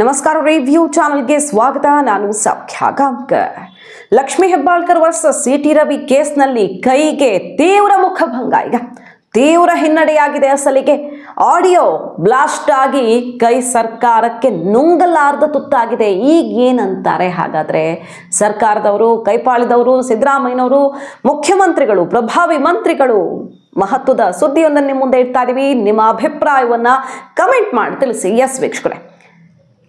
ನಮಸ್ಕಾರ ರಿವ್ಯೂ ಚಾನಲ್ಗೆ ಸ್ವಾಗತ. ನಾನು Saukhya Gaonkar Lakshmi Hebbalkar versus C T Ravi ಕೇಸ್ನಲ್ಲಿ ಕೈಗೆ ತೀವ್ರ ಮುಖಭಂಗ ಈಗ ತೀವ್ರ ಹಿನ್ನಡೆಯಾಗಿದೆ ಅಸಲಿಗೆ. ಆಡಿಯೋ ಬ್ಲಾಸ್ಟ್ ಆಗಿ ಕೈ ಸರ್ಕಾರಕ್ಕೆ ನುಂಗಲಾರ್ದ ತುತ್ತಾಗಿದೆ. ಈಗ ಏನಂತಾರೆ? ಹಾಗಾದ್ರೆ ಸರ್ಕಾರದವರು, ಕೈಪಾಳಿದವರು, ಸಿದ್ದರಾಮಯ್ಯನವರು, ಮುಖ್ಯಮಂತ್ರಿಗಳು, ಪ್ರಭಾವಿ ಮಂತ್ರಿಗಳು ಮಹತ್ವದ ಸುದ್ದಿಯೊಂದನ್ನು ಮುಂದೆ ಇಡ್ತಾ ಇದೀವಿ. ನಿಮ್ಮ ಅಭಿಪ್ರಾಯವನ್ನ ಕಮೆಂಟ್ ಮಾಡಿ ತಿಳಿಸಿ. ಎಸ್ ವೀಕ್ಷಕರೇ.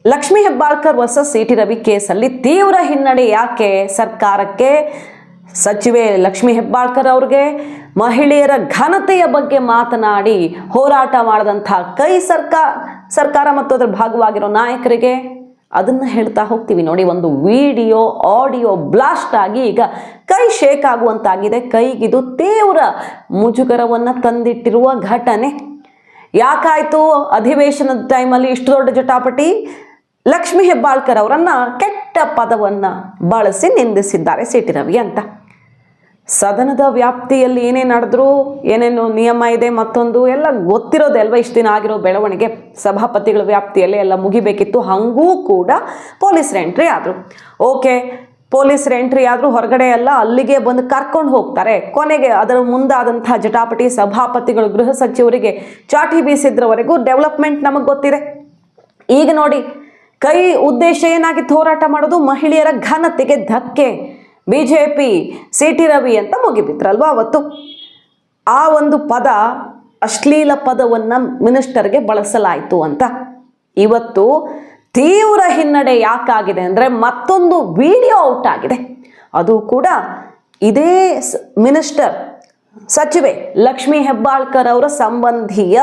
Lakshmi Hebbalkar versus C T Ravi ಕೇಸಲ್ಲಿ ತೀವ್ರ ಹಿನ್ನಡೆ. ಯಾಕೆ? ಸರ್ಕಾರಕ್ಕೆ, ಸಚಿವೆ ಲಕ್ಷ್ಮಿ ಹೆಬ್ಬಾಳ್ಕರ್ ಅವ್ರಿಗೆ ಮಹಿಳೆಯರ ಘನತೆಯ ಬಗ್ಗೆ ಮಾತನಾಡಿ ಹೋರಾಟ ಮಾಡಿದಂಥ ಕೈ ಸರ್ಕಾರ ಸರ್ಕಾರ ಮತ್ತು ಅದರ ಭಾಗವಾಗಿರೋ ನಾಯಕರಿಗೆ ಅದನ್ನು ಹೇಳ್ತಾ ಹೋಗ್ತೀವಿ ನೋಡಿ. ಒಂದು ವಿಡಿಯೋ, ಆಡಿಯೋ ಬ್ಲಾಸ್ಟ್ ಆಗಿ ಈಗ ಕೈ ಶೇಕ್ ಆಗುವಂತಾಗಿದೆ. ಕೈಗಿದು ತೀವ್ರ ಮುಜುಗರವನ್ನು ತಂದಿಟ್ಟಿರುವ ಘಟನೆ. ಯಾಕಾಯಿತು? ಅಧಿವೇಶನದ ಟೈಮಲ್ಲಿ ಇಷ್ಟು ದೊಡ್ಡ ಜಟಾಪಟಿ ಲಕ್ಷ್ಮಿ ಹೆಬ್ಬಾಳ್ಕರ್ ಅವರನ್ನ ಕೆಟ್ಟ ಪದವನ್ನ ಬಳಸಿ ನಿಂದಿಸಿದ್ದಾರೆ ಸಿಟಿ ರವಿ ಅಂತ. ಸದನದ ವ್ಯಾಪ್ತಿಯಲ್ಲಿ ಏನೇ ನಡೆದ್ರು, ಏನೇನು ನಿಯಮ ಇದೆ ಮತ್ತೊಂದು, ಎಲ್ಲ ಗೊತ್ತಿರೋದೆ ಅಲ್ವಾ? ಇಷ್ಟು ದಿನ ಆಗಿರೋ ಬೆಳವಣಿಗೆ. ಸಭಾಪತಿಗಳ ವ್ಯಾಪ್ತಿಯಲ್ಲಿ ಎಲ್ಲ ಮುಗಿಬೇಕಿತ್ತು. ಹಂಗೂ ಕೂಡ ಪೊಲೀಸರು ಎಂಟ್ರಿ ಆದರು. ಓಕೆ ಪೊಲೀಸರು ಎಂಟ್ರಿ ಆದರೂ ಹೊರಗಡೆ ಎಲ್ಲ ಅಲ್ಲಿಗೆ ಬಂದು ಕರ್ಕೊಂಡು ಹೋಗ್ತಾರೆ. ಕೊನೆಗೆ ಅದರ ಮುಂದಾದಂತಹ ಜಟಾಪಟಿ ಸಭಾಪತಿಗಳು, ಗೃಹ ಸಚಿವರಿಗೆ ಚಾಟಿ ಬೀಸಿದ್ರವರೆಗೂ ಡೆವಲಪ್ಮೆಂಟ್ ನಮಗೆ ಗೊತ್ತಿದೆ. ಈಗ ನೋಡಿ ಕೈ ಉದ್ದೇಶ ಏನಾಗಿತ್ತು ಹೋರಾಟ ಮಾಡೋದು? ಮಹಿಳೆಯರ ಘನತೆಗೆ ಧಕ್ಕೆ. ಬಿಜೆಪಿ ಸಿ ಟಿ ರವಿ ಅಂತ ಮುಗಿಬಿದ್ರಲ್ವ ಅವತ್ತು? ಆ ಒಂದು ಪದ, ಅಶ್ಲೀಲ ಪದವನ್ನು ಮಿನಿಸ್ಟರ್ಗೆ ಬಳಸಲಾಯಿತು ಅಂತ. ಇವತ್ತು ತೀವ್ರ ಹಿನ್ನಡೆ ಯಾಕಾಗಿದೆ ಅಂದರೆ ಮತ್ತೊಂದು ವಿಡಿಯೋ ಔಟ್ ಆಗಿದೆ. ಅದು ಕೂಡ ಇದೇ ಮಿನಿಸ್ಟರ್, ಸಚಿವೆ ಲಕ್ಷ್ಮಿ ಹೆಬ್ಬಾಳ್ಕರ್ ಅವರ ಸಂಬಂಧಿಯ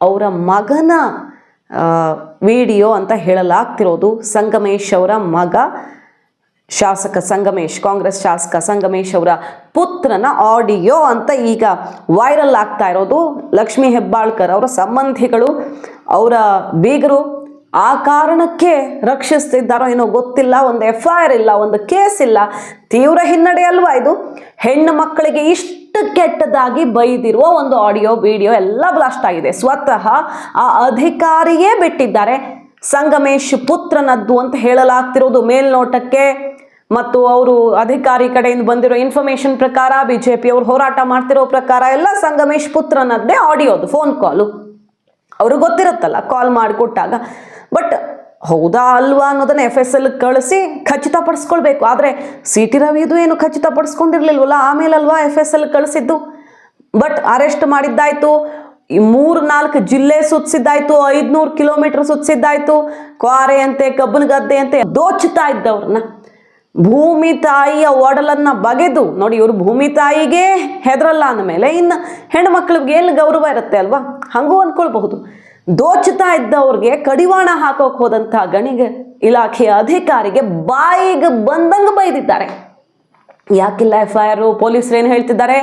ಅವರ ಮಗನ ವಿಡಿಯೋ ಅಂತ ಹೇಳಲಾಗ್ತಿರೋದು ಸಂಗಮೇಶ್ ಅವರ ಮಗ, ಶಾಸಕ ಸಂಗಮೇಶ್, ಕಾಂಗ್ರೆಸ್ ಶಾಸಕ ಸಂಗಮೇಶ್ ಅವರ ಪುತ್ರನ ಆಡಿಯೋ ಅಂತ ಈಗ ವೈರಲ್ ಆಗ್ತಾ ಇರೋದು. ಲಕ್ಷ್ಮಿ ಹೆಬ್ಬಾಳ್ಕರ್ ಅವರ ಸಂಬಂಧಿಗಳು, ಅವರ ಬೀಗರು ಆ ಕಾರಣಕ್ಕೆ ರಕ್ಷಿಸ್ತಿದ್ದಾರೋ ಏನೋ ಗೊತ್ತಿಲ್ಲ, ಒಂದು ಎಫ್ ಐ ಆರ್ ಇಲ್ಲ, ಒಂದು ಕೇಸ್ ಇಲ್ಲ. ತೀವ್ರ ಹಿನ್ನಡೆ ಅಲ್ವಾ ಇದು? ಹೆಣ್ಣು ಮಕ್ಕಳಿಗೆ ಇಷ್ಟು ಕೆಟ್ಟದಾಗಿ ಬೈದಿರುವ ಒಂದು ಆಡಿಯೋ ವಿಡಿಯೋ ಎಲ್ಲ ಬ್ಲಾಸ್ಟ್ ಆಗಿದೆ. ಸ್ವತಃ ಆ ಅಧಿಕಾರಿಯೇ ಬಿಟ್ಟಿದ್ದಾರೆ. ಸಂಗಮೇಶ್ ಪುತ್ರನದ್ದು ಅಂತ ಹೇಳಲಾಗ್ತಿರೋದು ಮೇಲ್ನೋಟಕ್ಕೆ. ಮತ್ತು ಅವರು ಅಧಿಕಾರಿ ಕಡೆಯಿಂದ ಬಂದಿರೋ ಇನ್ಫಾರ್ಮೇಶನ್ ಪ್ರಕಾರ ಬಿಜೆಪಿ ಅವರು ಹೋರಾಟ ಮಾಡ್ತಿರೋ ಪ್ರಕಾರ ಎಲ್ಲ ಸಂಗಮೇಶ್ ಪುತ್ರನದ್ದೇ ಆಡಿಯೋದು ಫೋನ್ ಕಾಲು ಅವ್ರಿಗೆ ಗೊತ್ತಿರುತ್ತಲ್ಲ ಕಾಲ್ ಮಾಡಿಕೊಟ್ಟಾಗ. ಬಟ್ ಹೌದಾ ಅಲ್ವಾ ಅನ್ನೋದನ್ನ ಎಫ್ ಎಸ್ ಎಲ್ ಕಳಿಸಿ ಖಚಿತಪಡಿಸ್ಕೊಳ್ಬೇಕು. ಆದರೆ ಸಿ ಟಿ ರವಿದು ಏನು ಖಚಿತಪಡಿಸ್ಕೊಂಡಿರ್ಲಿಲ್ವಲ್ಲ? ಆಮೇಲೆ ಅಲ್ವಾ ಎಫ್ ಎಸ್ ಎಲ್ ಕಳಿಸಿದ್ದು? ಬಟ್ ಅರೆಸ್ಟ್ ಮಾಡಿದ್ದಾಯ್ತು. ಮೂರು ನಾಲ್ಕು ಜಿಲ್ಲೆ ಸುತ್ತಿಸಿದ್ದಾಯ್ತು. ಐದ್ನೂರು ಕಿಲೋಮೀಟರ್ ಸುತ್ತಿಸಿದ್ದಾಯ್ತು. ಕ್ವಾರೆ ಅಂತೆ, ಕಬ್ಬನ ಗದ್ದೆ ಅಂತೆ ದೋಚ್ತಾ ಇದ್ದವ್ರನ್ನ. ಭೂಮಿ ತಾಯಿಯ ಒಡಲನ್ನ ಬಗೆದು, ನೋಡಿ ಇವರು ಭೂಮಿ ತಾಯಿಗೆ ಹೆದರಲ್ಲ ಅಂದಮೇಲೆ ಇನ್ನು ಹೆಣ್ಮಕ್ಳಿಗೆ ಎಲ್ಲಿ ಗೌರವ ಇರುತ್ತೆ ಅಲ್ವಾ? ಹಂಗೂ ಅಂದ್ಕೊಳ್ಬಹುದು. ದೋಚ್ತಾ ಇದ್ದವ್ರಿಗೆ ಕಡಿವಾಣ ಹಾಕೋಕೆ ಹೋದಂಥ ಗಣಿಗ ಇಲಾಖೆಯ ಅಧಿಕಾರಿಗೆ ಬಾಯಿಗೆ ಬಂದಂಗೆ ಬೈದಿದ್ದಾರೆ. ಯಾಕಿಲ್ಲ ಎಫ್ ಐ ಆರು ಪೊಲೀಸರು ಏನು ಹೇಳ್ತಿದ್ದಾರೆ?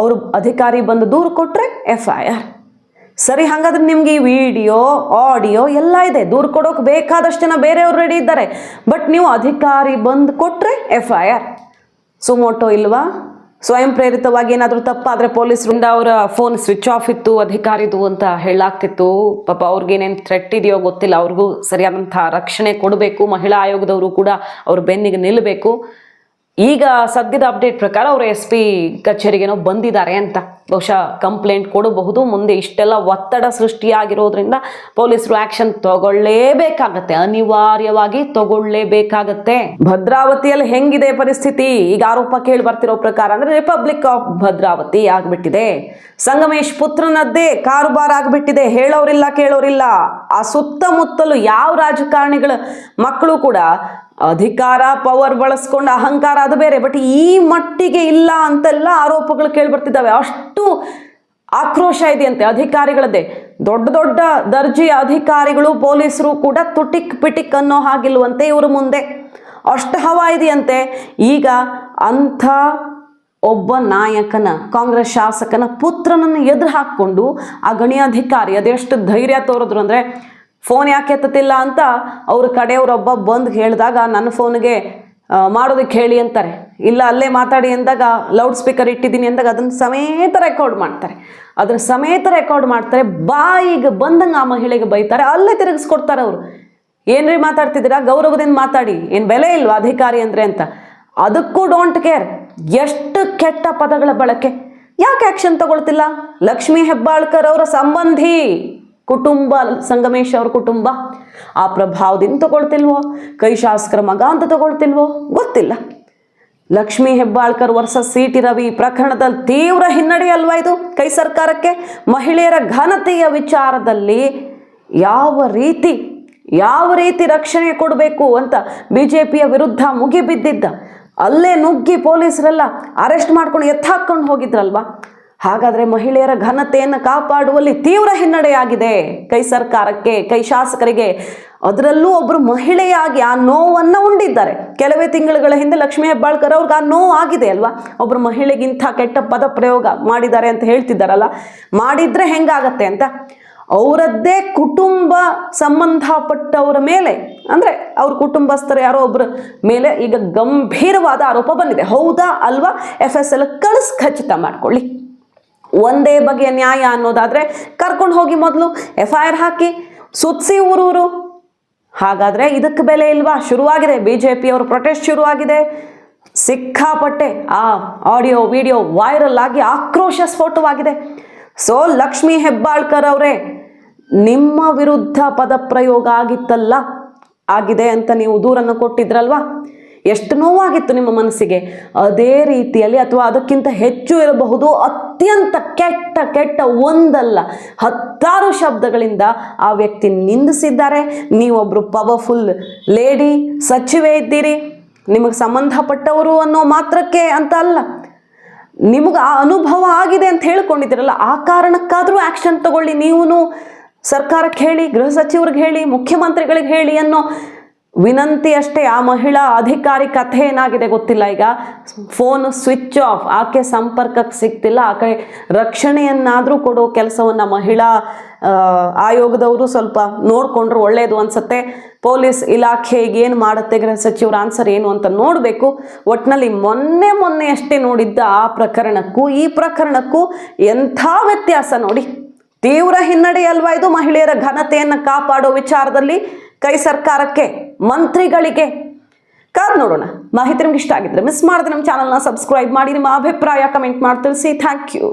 ಅವರು ಅಧಿಕಾರಿ ಬಂದು ದೂರು ಕೊಟ್ಟರೆ ಎಫ್ ಐ ಆರ್ ಸರಿ, ಹಾಗಾದ್ರೆ ನಿಮ್ಗೆ ಈ ವಿಡಿಯೋ, ಆಡಿಯೋ ಎಲ್ಲ ಇದೆ. ದೂರು ಕೊಡೋಕೆ ಬೇಕಾದಷ್ಟು ಜನ ಬೇರೆಯವರು ರೆಡಿ ಇದ್ದಾರೆ. ಬಟ್ ನೀವು ಅಧಿಕಾರಿ ಬಂದು ಕೊಟ್ಟರೆ ಎಫ್ ಐ ಆರ್ ಸುಮೋಟೋ ಇಲ್ವಾ? ಸ್ವಯಂ ಪ್ರೇರಿತವಾಗಿ ಏನಾದರೂ ತಪ್ಪಾದರೆ ಪೊಲೀಸರಿಂದ ಅವರ ಫೋನ್ ಸ್ವಿಚ್ ಆಫ್ ಇತ್ತು, ಅಧಿಕಾರಿದು ಅಂತ ಹೇಳಾಗ್ತಿತ್ತು. ಪಾಪ ಅವ್ರಿಗೇನೇನು ಥ್ರೆಟ್ ಇದೆಯೋ ಗೊತ್ತಿಲ್ಲ. ಅವ್ರಿಗೂ ಸರಿಯಾದಂಥ ರಕ್ಷಣೆ ಕೊಡಬೇಕು. ಮಹಿಳಾ ಆಯೋಗದವರು ಕೂಡ ಅವ್ರ ಬೆನ್ನಿಗೆ ನಿಲ್ಲಬೇಕು ಈಗ ಸದ್ಯದ ಅಪ್ಡೇಟ್ ಪ್ರಕಾರ ಅವರು ಎಸ್ ಪಿ ಕಚೇರಿಗೇನೋ ಬಂದಿದ್ದಾರೆ ಅಂತ. ಬಹುಶಃ ಕಂಪ್ಲೇಂಟ್ ಕೊಡಬಹುದು. ಮುಂದೆ ಇಷ್ಟೆಲ್ಲ ಒತ್ತಡ ಸೃಷ್ಟಿಯಾಗಿರೋದ್ರಿಂದ ಪೊಲೀಸರು ಆಕ್ಷನ್ ತಗೊಳ್ಳೇಬೇಕಾಗತ್ತೆ. ಅನಿವಾರ್ಯವಾಗಿ ತಗೊಳ್ಳೇಬೇಕಾಗತ್ತೆ. ಭದ್ರಾವತಿಯಲ್ಲಿ ಹೆಂಗಿದೆ ಪರಿಸ್ಥಿತಿ? ಈಗ ಆರೋಪ ಕೇಳಿ ಬರ್ತಿರೋ ಪ್ರಕಾರ ಅಂದ್ರೆ ರಿಪಬ್ಲಿಕ್ ಆಫ್ ಭದ್ರಾವತಿ ಆಗ್ಬಿಟ್ಟಿದೆ. ಸಂಗಮೇಶ್ ಪುತ್ರನದ್ದೇ ಕಾರುಬಾರ್ ಆಗ್ಬಿಟ್ಟಿದೆ. ಹೇಳೋರಿಲ್ಲ, ಕೇಳೋರಿಲ್ಲ. ಆ ಸುತ್ತಮುತ್ತಲು ಯಾವ ರಾಜಕಾರಣಿಗಳ ಮಕ್ಕಳು ಕೂಡ ಅಧಿಕಾರ ಪವರ್ ಬಳಸ್ಕೊಂಡು ಅಹಂಕಾರ ಅದು ಬೇರೆ. ಬಟ್ ಈ ಮಟ್ಟಿಗೆ ಇಲ್ಲ ಅಂತೆಲ್ಲ ಆರೋಪಗಳು ಕೇಳಿಬರ್ತಿದ್ದಾವೆ. ಅಷ್ಟು ಆಕ್ರೋಶ ಇದೆಯಂತೆ ಅಧಿಕಾರಿಗಳದ್ದೇ. ದೊಡ್ಡ ದೊಡ್ಡ ದರ್ಜೆಯ ಅಧಿಕಾರಿಗಳು, ಪೊಲೀಸರು ಕೂಡ ತುಟಿಕ್ ಪಿಟಿಕ್ ಅನ್ನೋ ಹಾಗಿಲ್ವಂತೆ ಇವರು ಮುಂದೆ. ಅಷ್ಟು ಹವ ಇದೆಯಂತೆ. ಈಗ ಅಂಥ ಒಬ್ಬ ನಾಯಕನ, ಕಾಂಗ್ರೆಸ್ ಶಾಸಕನ ಪುತ್ರನನ್ನು ಎದುರು ಹಾಕ್ಕೊಂಡು ಆ ಗಣಿಯಾಧಿಕಾರಿ ಅದೆಷ್ಟು ಧೈರ್ಯ ತೋರಿದ್ರು ಅಂದರೆ ಫೋನ್ ಯಾಕೆ ಎತ್ತತಿಲ್ಲ ಅಂತ ಅವ್ರ ಕಡೆಯವರೊಬ್ಬ ಬಂದು ಹೇಳಿದಾಗ, ನನ್ನ ಫೋನ್ಗೆ ಮಾಡೋದಕ್ಕೆ ಹೇಳಿ ಅಂತಾರೆ. ಇಲ್ಲ, ಅಲ್ಲೇ ಮಾತಾಡಿ ಅಂದಾಗ ಲೌಡ್ ಸ್ಪೀಕರ್ ಇಟ್ಟಿದ್ದೀನಿ ಅಂದಾಗ ಅದನ್ನು ಸಮೇತ ರೆಕಾರ್ಡ್ ಮಾಡ್ತಾರೆ. ಅದನ್ನ ಸಮೇತ ರೆಕಾರ್ಡ್ ಮಾಡ್ತಾರೆ. ಬಾಯಿಗೆ ಬಂದಂಗೆ ಆ ಮಹಿಳೆಗೆ ಬೈತಾರೆ. ಅಲ್ಲೇ ತಿರುಗಿಸ್ಕೊಡ್ತಾರೆ ಅವರು. ಏನ್ರಿ ಮಾತಾಡ್ತಿದ್ದೀರಾ? ಗೌರವದಿಂದ ಮಾತಾಡಿ. ಏನು ಬೆಲೆ ಇಲ್ವಾ ಅಧಿಕಾರಿ ಅಂದ್ರೆ? ಅಂತ. ಅದಕ್ಕೂ ಡೋಂಟ್ ಕೇರ್ ಎಷ್ಟು ಕೆಟ್ಟ ಪದಗಳ ಬಳಕೆ. ಯಾಕೆ ಆಕ್ಷನ್ ತಗೊಳ್ತಿಲ್ಲ? ಲಕ್ಷ್ಮೀ ಹೆಬ್ಬಾಳ್ಕರ್ ಅವರ ಸಂಬಂಧಿ. ಕುಟುಂಬ, ಸಂಗಮೇಶ್ ಅವ್ರ ಕುಟುಂಬ, ಆ ಪ್ರಭಾವದಿಂದ ತಗೊಳ್ತಿಲ್ವೋ? ಕೈ ಶಾಸಕರ ಮಗ ಅಂತ ತಗೊಳ್ತಿಲ್ವೋ? ಗೊತ್ತಿಲ್ಲ. ಲಕ್ಷ್ಮೀ ಹೆಬ್ಬಾಳ್ಕರ್ ವರ್ಷ ಸಿಟಿ ರವಿ ಪ್ರಕರಣದಲ್ಲಿ ತೀವ್ರ ಹಿನ್ನಡೆ ಅಲ್ವಾ ಇದು ಕೈ ಸರ್ಕಾರಕ್ಕೆ? ಮಹಿಳೆಯರ ಘನತೆಯ ವಿಚಾರದಲ್ಲಿ ಯಾವ ರೀತಿ ಯಾವ ರೀತಿ ರಕ್ಷಣೆ ಕೊಡಬೇಕು ಅಂತ ಬಿ ಜೆ ಪಿಯ ವಿರುದ್ಧ ಮುಗಿಬಿದ್ದಿದ್ದ, ಅಲ್ಲೇ ನುಗ್ಗಿ ಪೊಲೀಸರೆಲ್ಲ ಅರೆಸ್ಟ್ ಮಾಡ್ಕೊಂಡು ಎತ್ತಾಕೊಂಡು ಹೋಗಿದ್ರಲ್ವಾ? ಹಾಗಾದರೆ ಮಹಿಳೆಯರ ಘನತೆಯನ್ನು ಕಾಪಾಡುವಲ್ಲಿ ತೀವ್ರ ಹಿನ್ನಡೆಯಾಗಿದೆ. ಕೈ ಸರ್ಕಾರಕ್ಕೆ, ಕೈ ಶಾಸಕರಿಗೆ ಅದರಲ್ಲೂ ಒಬ್ಬರು ಮಹಿಳೆಯಾಗಿ ಆ ನೋವನ್ನು ಉಂಡಿದ್ದಾರೆ. ಕೆಲವೇ ತಿಂಗಳುಗಳ ಹಿಂದೆ ಲಕ್ಷ್ಮೀ ಹೆಬ್ಬಾಳ್ಕರ್ ಅವ್ರಿಗೆ ಆ ನೋವು ಆಗಿದೆ ಅಲ್ವಾ? ಒಬ್ಬರು ಮಹಿಳೆಗಿಂತ ಕೆಟ್ಟ ಪದ ಪ್ರಯೋಗ ಮಾಡಿದ್ದಾರೆ ಅಂತ ಹೇಳ್ತಿದ್ದಾರಲ್ಲ? ಮಾಡಿದ್ರೆ ಹೆಂಗಾಗತ್ತೆ ಅಂತ? ಅವರದ್ದೇ ಕುಟುಂಬ ಸಂಬಂಧಪಟ್ಟವರ ಮೇಲೆ, ಅಂದರೆ ಅವ್ರ ಕುಟುಂಬಸ್ಥರು ಯಾರೋ ಒಬ್ಬರ ಮೇಲೆ ಈಗ ಗಂಭೀರವಾದ ಆರೋಪ ಬಂದಿದೆ. ಹೌದಾ ಅಲ್ವಾ? ಎಫ್ ಎಸ್ ಎಲ್ ಕಳಿಸ್ ಖಚಿತ ಮಾಡ್ಕೊಳ್ಳಿ. ಒಂದೇ ಬಗೆಯ ನ್ಯಾಯ ಅನ್ನೋದಾದರೆ ಕರ್ಕೊಂಡು ಹೋಗಿ ಮೊದಲು ಎಫ್ ಐ ಆರ್ ಹಾಕಿ ಸುತ್ತಿಸಿ ಊರೂರು. ಹಾಗಾದರೆ ಇದಕ್ಕೆ ಬೆಲೆ ಇಲ್ವಾ? ಶುರುವಾಗಿದೆ. ಬಿ ಜೆ ಪಿಯವ್ರ ಪ್ರೊಟೆಸ್ಟ್ ಶುರುವಾಗಿದೆ. ಸಿಕ್ಕಾಪಟ್ಟೆ ಆ ಆಡಿಯೋ, ವಿಡಿಯೋ ವೈರಲ್ ಆಗಿ ಆಕ್ರೋಶ ಸ್ಫೋಟವಾಗಿದೆ. ಸೊ ಲಕ್ಷ್ಮೀ ಹೆಬ್ಬಾಳ್ಕರ್ ಅವರೇ, ನಿಮ್ಮ ವಿರುದ್ಧ ಪದಪ್ರಯೋಗ ಆಗಿತ್ತಲ್ಲ? ಆಗಿದೆ ಅಂತ ನೀವು ದೂರನ್ನು ಕೊಟ್ಟಿದ್ರಲ್ವಾ? ಎಷ್ಟು ನೋವಾಗಿತ್ತು ನಿಮ್ಮ ಮನಸ್ಸಿಗೆ? ಅದೇ ರೀತಿಯಲ್ಲಿ ಅಥವಾ ಅದಕ್ಕಿಂತ ಹೆಚ್ಚು ಇರಬಹುದು, ಅತ್ಯಂತ ಕೆಟ್ಟ ಕೆಟ್ಟ ಒಂದಲ್ಲ, ಹತ್ತಾರು ಶಬ್ದಗಳಿಂದ ಆ ವ್ಯಕ್ತಿ ನಿಂದಿಸಿದ್ದಾರೆ. ನೀವೊಬ್ಬರು ಪವರ್ಫುಲ್ ಲೇಡಿ ಸಚಿವೆ ಇದ್ದೀರಿ. ನಿಮಗೆ ಸಂಬಂಧಪಟ್ಟವರು ಅನ್ನೋ ಮಾತ್ರಕ್ಕೆ ಅಂತ ಅಲ್ಲ. ನಿಮಗೆ ಆ ಅನುಭವ ಆಗಿದೆ ಅಂತ ಹೇಳ್ಕೊಂಡಿದ್ದೀರಲ್ಲ, ಆ ಕಾರಣಕ್ಕಾದರೂ ಆ್ಯಕ್ಷನ್ ತಗೊಳ್ಳಿ ನೀವು ಸರ್ಕಾರಕ್ಕೆ ಹೇಳಿ, ಗೃಹ ಸಚಿವರಿಗೆ ಹೇಳಿ, ಮುಖ್ಯಮಂತ್ರಿಗಳಿಗೆ ಹೇಳಿ ಅನ್ನೋ ವಿನಂತಿ ಅಷ್ಟೇ, ಆ ಮಹಿಳಾ ಅಧಿಕಾರಿ ಕಥೆ ಏನಾಗಿದೆ ಗೊತ್ತಿಲ್ಲ ಈಗ. ಫೋನ್ ಸ್ವಿಚ್ ಆಫ್, ಆಕೆ ಸಂಪರ್ಕಕ್ಕೆ ಸಿಗ್ತಿಲ್ಲ, ಆಕೆ ರಕ್ಷಣೆಯನ್ನಾದರೂ ಕೊಡೋ ಕೆಲಸವನ್ನು ಮಹಿಳಾ ಆಯೋಗದವರು ಸ್ವಲ್ಪ ನೋಡಿಕೊಂಡ್ರು ಒಳ್ಳೆಯದು ಅನಿಸುತ್ತೆ. ಪೊಲೀಸ್ ಇಲಾಖೆ ಏನು ಮಾಡುತ್ತೆ ಗೃಹ ಸಚಿವರ ಆನ್ಸರ್ ಏನು ಅಂತ ನೋಡಬೇಕು. ಒಟ್ಟಿನಲ್ಲಿ ಮೊನ್ನೆ ಮೊನ್ನೆ ಅಷ್ಟೇ ನೋಡಿದ್ದ ಆ ಪ್ರಕರಣಕ್ಕೂ, ಈ ಪ್ರಕರಣಕ್ಕೂ ಎಂಥ ವ್ಯತ್ಯಾಸ ನೋಡಿ. ತೀವ್ರ ಹಿನ್ನಡೆ ಅಲ್ವಾ ಇದು ಮಹಿಳೆಯರ ಘನತೆಯನ್ನು ಕಾಪಾಡೋ ವಿಚಾರದಲ್ಲಿ. ಕೈ ಸರ್ಕಾರಕ್ಕೆ, ಮಂತ್ರಿಗಳಿಗೆ. ಕಾದ್ ನೋಡೋಣ. ಮಾಹಿತಿ ನಿಮ್ಗೆ ಇಷ್ಟ ಆಗಿದ್ರೆ ಮಿಸ್ ಮಾಡಿದ್ರೆ ನಮ್ಮ ಚಾನಲ್ನ ಸಬ್ಸ್ಕ್ರೈಬ್ ಮಾಡಿ, ನಿಮ್ಮ ಅಭಿಪ್ರಾಯ ಕಮೆಂಟ್ ಮಾಡಿ, ತಿಳಿಸಿ. Thank you